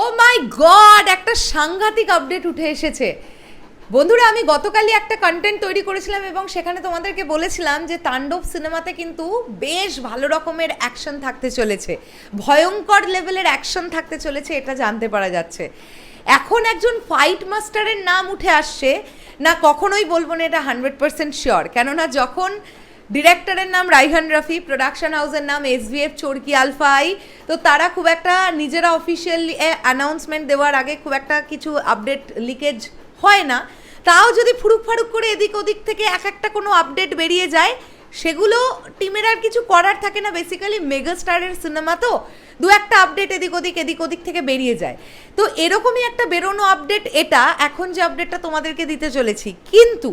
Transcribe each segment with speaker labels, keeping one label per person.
Speaker 1: ও মাই god, একটা সাংঘাতিক update উঠে এসেছে। বন্ধুরা, আমি গতকালই একটা কন্টেন্ট তৈরি করেছিলাম এবং সেখানে তোমাদেরকে বলেছিলাম যে তাণ্ডব সিনেমাতে কিন্তু বেশ ভালো রকমের অ্যাকশন থাকতে চলেছে। ভয়ঙ্কর লেভেলের অ্যাকশন থাকতে চলেছে, এটা জানতে পারা যাচ্ছে। এখন একজন ফাইট মাস্টারের নাম উঠে আসছে, না কখনোই বলব না এটা হান্ড্রেড পার্সেন্ট শিওর কেননা যখন ডিরেক্টরের নাম রাইহান রফি প্রোডাকশন হাউসের নাম এসভিএফ চরকি আলফাই তো তারা খুব একটা নিজেরা অফিসিয়ালি অ্যানাউন্সমেন্ট দেওয়ার আগে খুব একটা কিছু আপডেট লিকেজ হয় না। তাও যদি ফুরুক ফারুক করে এদিক ওদিক থেকে এক একটা কোনো আপডেট বেরিয়ে যায়, সেগুলো টিমের আর কিছু করার থাকে না। বেসিক্যালি মেগাস্টারের সিনেমা তো দু একটা আপডেট এদিক ওদিক এদিক ওদিক থেকে বেরিয়ে যায়। তো এরকমই একটা বেরোনো আপডেট এটা। এখন যে আপডেটটা তোমাদেরকে দিতে চলেছি। কিন্তু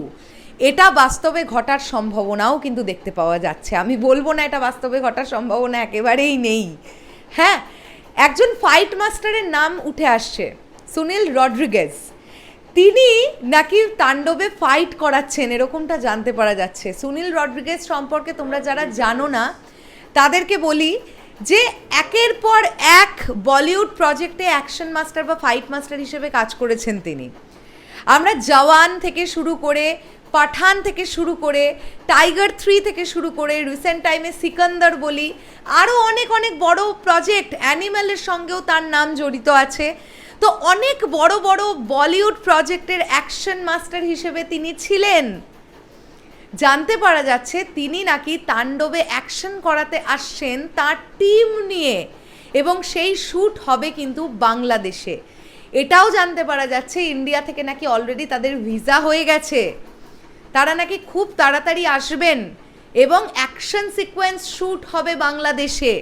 Speaker 1: এটা বাস্তবে ঘটার সম্ভাবনাও কিন্তু দেখতে পাওয়া যাচ্ছে। আমি বলব না এটা বাস্তবে ঘটার সম্ভাবনা একেবারেই নেই। হ্যাঁ একজন ফাইট মাস্টারের নাম উঠে আসছে, সুনীল রড্রিগেজ। তিনি নাকি তাণ্ডবে ফাইট করাচ্ছেন, এরকমটা জানতে পারা যাচ্ছে। সুনীল রড্রিগেজ সম্পর্কে তোমরা যারা জানো না, তাদেরকে বলি যে একের পর এক বলিউড প্রজেক্টে অ্যাকশন মাস্টার বা ফাইট মাস্টার হিসেবে কাজ করেছেন তিনি। আমরা জওয়ান থেকে শুরু করে পাঠান থেকে শুরু করে, টাইগার থ্রি থেকে শুরু করে রিসেন্ট টাইমে সিকান্দার বলি আরও অনেক অনেক বড় প্রজেক্ট অ্যানিম্যালের সঙ্গেও তার নাম জড়িত আছে। তো অনেক বড় বড় বলিউড প্রজেক্টের অ্যাকশন মাস্টার হিসেবে তিনি ছিলেন। জানতে পারা যাচ্ছে তিনি নাকি তাণ্ডবে অ্যাকশন করাতে আসছেন তার টিম নিয়ে, এবং সেই শ্যুট হবে কিন্তু বাংলাদেশে। এটাও জানতে পারা যাচ্ছে ইন্ডিয়া থেকে নাকি অলরেডি তাদের ভিসা হয়ে গেছে। তারা নাকি খুব তাড়াতাড়ি আসবেন এবং অ্যাকশন সিকোয়েন্স শ্যুট হবে বাংলাদেশে,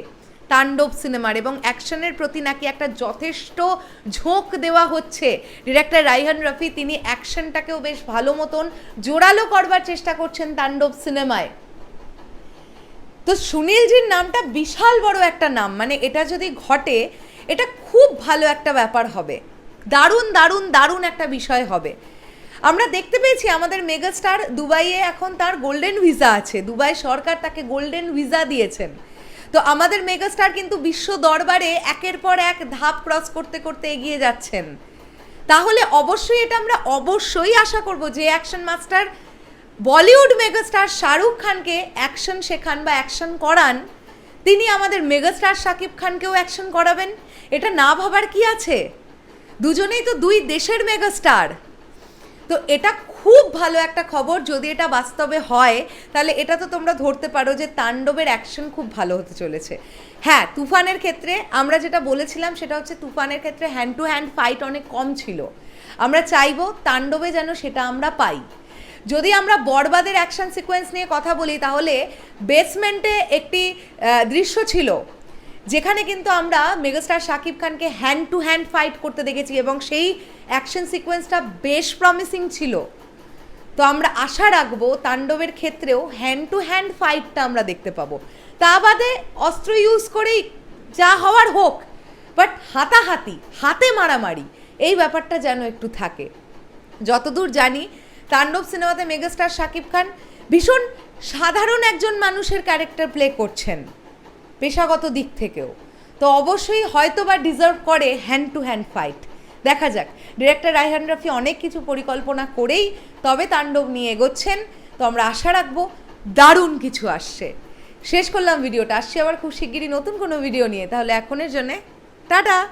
Speaker 1: তাণ্ডব সিনেমার। এবং অ্যাকশনের প্রতি নাকি একটা যথেষ্ট ঝোঁক দেওয়া হচ্ছে। ডিরেক্টর রাইহান রফি, তিনি অ্যাকশনটাকেও বেশ ভালো মতন জোরালো করবার চেষ্টা করছেন তাণ্ডব সিনেমায়। তো সুনীলজির নামটা বিশাল বড় একটা নাম মানে এটা যদি ঘটে, এটা খুব ভালো একটা ব্যাপার হবে। দারুণ দারুণ দারুণ একটা বিষয় হবে। আমরা দেখতে পেয়েছি আমাদের মেগাস্টার দুবাইয়ে এখন তার গোল্ডেন ভিসা আছে। দুবাই সরকার তাকে গোল্ডেন ভিসা দিয়েছেন। তো আমাদের মেগাস্টার কিন্তু বিশ্ব দরবারে একের পর এক ধাপ ক্রস করতে করতে এগিয়ে যাচ্ছেন। তাহলে অবশ্যই এটা আমরা অবশ্যই আশা করব যে action master, Bollywood megastar Shahrukh খানকে অ্যাকশন শেখান বা অ্যাকশন করান, তিনি আমাদের মেগাস্টার শাকিব খানকেও অ্যাকশন করাবেন। এটা না ভাবার কি আছে? দুজনেই তো দুই দেশের মেগাস্টার। তো এটা খুব ভালো একটা খবর, যদি এটা বাস্তবে হয়, তাহলে এটা তো তোমরা ধরতে পারো যে তাণ্ডবের অ্যাকশন খুব ভালো হতে চলেছে। হ্যাঁ তুফানের ক্ষেত্রে আমরা যেটা বলেছিলাম সেটা হচ্ছে তুফানের ক্ষেত্রে হ্যান্ড টু হ্যান্ড ফাইট অনেক কম ছিল। আমরা চাইব তাণ্ডবে যেন সেটা আমরা পাই। যদি আমরা বরবাদের অ্যাকশন সিকোয়েন্স নিয়ে কথা বলি, তাহলে বেসমেন্টে একটি দৃশ্য ছিল। যেখানে কিন্তু আমরা মেগাস্টার শাকিব খানকে হ্যান্ড টু হ্যান্ড ফাইট করতে দেখেছি এবং সেই অ্যাকশন সিকোয়েন্সটা বেশ প্রমিসিং ছিল। তো আমরা আশা রাখব তাণ্ডবের ক্ষেত্রেও হ্যান্ড টু হ্যান্ড ফাইটটা আমরা দেখতে পাবো। তা বাদে অস্ত্র ইউজ করেই যা হওয়ার হোক বাট হাতাহাতি, হাতে মারামারি, এই ব্যাপারটা যেন একটু থাকে। যতদূর জানি, তাণ্ডব সিনেমাতে মেগাস্টার শাকিব খান ভীষণ সাধারণ একজন মানুষের ক্যারেক্টার প্লে করছেন। পেশাগত দিক থেকেও। তো অবশ্যই হয়তো বা ডিজার্ভ করে হ্যান্ড টু হ্যান্ড ফাইট দেখা যাক। ডিরেক্টর রায়হান রফি অনেক কিছু পরিকল্পনা করেই তবে তাণ্ডব নিয়ে এগোচ্ছেন। তো আমরা আশা রাখব দারুণ কিছু আসছে। শেষ করলাম ভিডিওটা। আসছি আবার খুব শিগগিরই নতুন কোনো ভিডিও নিয়ে। তাহলে এখনের জন্যে টাটা!